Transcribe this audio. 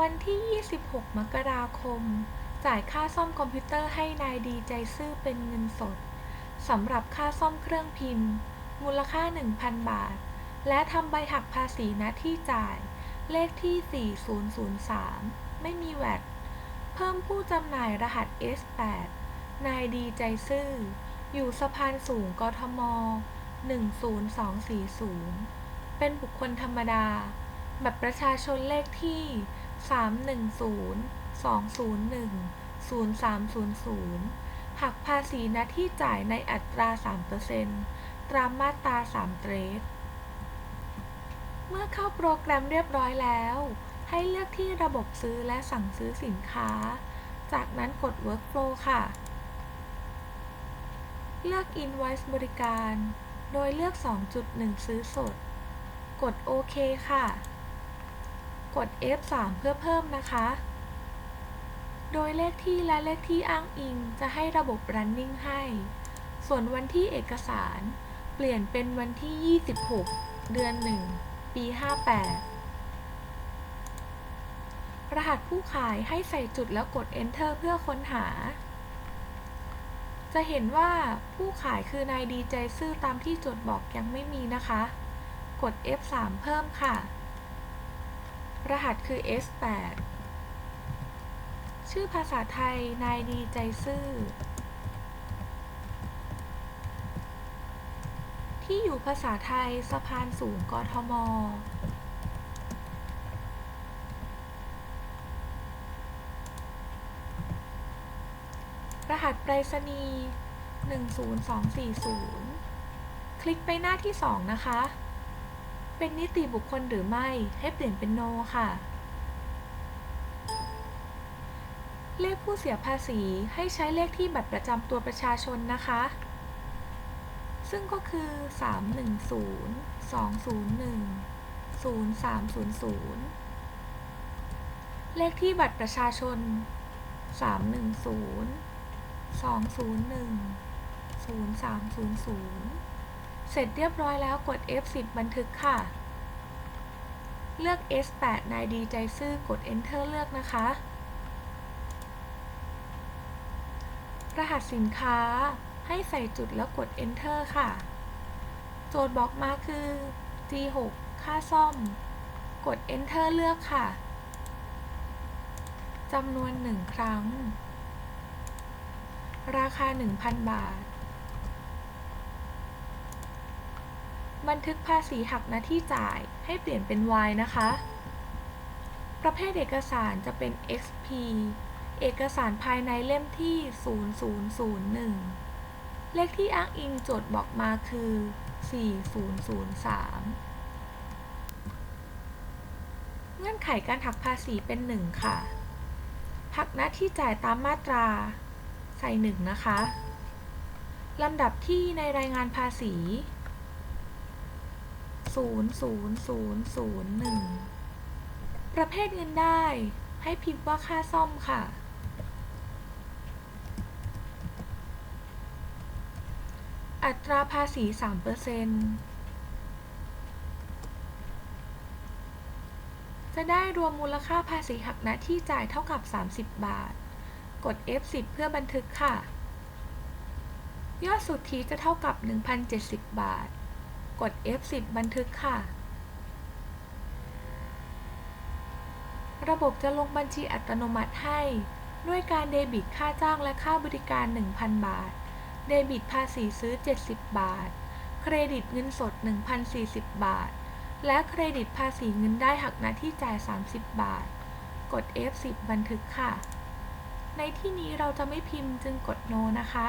วันที่ 26 มกราคม จ่ายค่าซ่อมคอมพิวเตอร์ให้นายดีใจซื่อเป็นเงินสด สำหรับค่าซ่อมเครื่องพิมพ์ มูลค่า 1,000 บาท และทำใบหักภาษีณที่จ่าย เลขที่ 4003 ไม่มีแวดเพิ่มผู้จำหน่ายรหัส S8 นายดีใจซื่อ อยู่สะพานสูงกทม 10240 เป็นบุคคลธรรมดา แบัตรประชาชนเลขที่ 310-201-0300หักภาษีณที่จ่ายในอัตรา3%ตามมาตรา3เตรดเมื่อเข้าโปรแกรมเรียบร้อยแล้ว ให้เลือกที่ระบบซื้อและสั่งซื้อสินค้า จากนั้นกด Workflow ค่ะ เลือก Invoice บริการ โดยเลือก 2.1 ซื้อสด กดโอเคค่ะ กด F3 เพื่อเพิ่มนะคะ โดยเลขที่และเลขที่อ้างอิงจะให้ระบบ running ให้ ส่วนวันที่เอกสาร เปลี่ยนเป็นวันที่ 26 เดือน 1 ปี 58 รหัสผู้ขายให้ใส่จุดแล้วกด enter เพื่อค้นหา จะเห็นว่าผู้ขายคือนายดีใจซื่อตามที่จทย์บอกยังไม่มีนะคะ กด F3 เพิ่มค่ะ รหัสคือ S8 ชื่อภาษาไทย นายดีใจซื่อ ที่อยู่ภาษาไทยสะพานสูงกทม รหัสไปรษณีย์10240 คลิกไปหน้าที่ 2 นะคะ เป็นนิติบุคคลหรือไม่ ให้เปลี่ยนเป็น no ค่ะ เลขผู้เสียภาษีให้ใช้เลขที่บัตรประจำตัวประชาชนนะคะ ซึ่งก็คือ 310-201-0300 เลขที่บัตรประชาชน 310-201-0300 เสร็จเรียบร้อยแล้วกด F10 บันทึกค่ะ เลือก S8 นายดีใจซื่อกด Enter เลือกนะคะ รหัสสินค้าให้ใส่จุดแล้วกด Enter ค่ะ โจทย์บอกมาคือ G6 ค่าซ่อม กด Enter เลือกค่ะจำนวน 1 ครั้ง ราคา 1,000 บาท บันทึกภาษีหักหน้าที่จ่ายให้เปลี่ยนเป็น Y นะคะ ประเภทเอกสารจะเป็น XP เอกสารภายในเล่มที่ 0001 เลขที่อ้างอิงโจทย์บอกมาคือ 4003 เงื่อนไขการหักภาษีเป็น 1 ค่ะ หักหน้าที่จ่ายตามมาตรา ใส่ 1 นะคะ ลำดับที่ในรายงานภาษี 00001 ประเภทเงินได้ ให้พิมพ์ว่าค่าซ่อมค่ะ อัตราภาษี 3%จะได้รวมมูลค่าภาษีหักหน้าที่จ่ายเท่ากับ 30 บาท กด F10 เพื่อบันทึกค่ะ ยอดสุทธิจะเท่ากับ 1,070 บาท กด F10 บันทึกค่ะ ระบบจะลงบัญชีอัตโนมัติให้ ด้วยการเดบิตค่าจ้างและค่าบริการ 1,000 บาท เดบิตภาษีซื้อ 70 บาท เครดิตเงินสด 1,040 บาท และเครดิตภาษีเงินได้หักหน้าที่จ่าย 30 บาท กด F10 บันทึกค่ะ ในที่นี้เราจะไม่พิมพ์จึงกด No นะคะ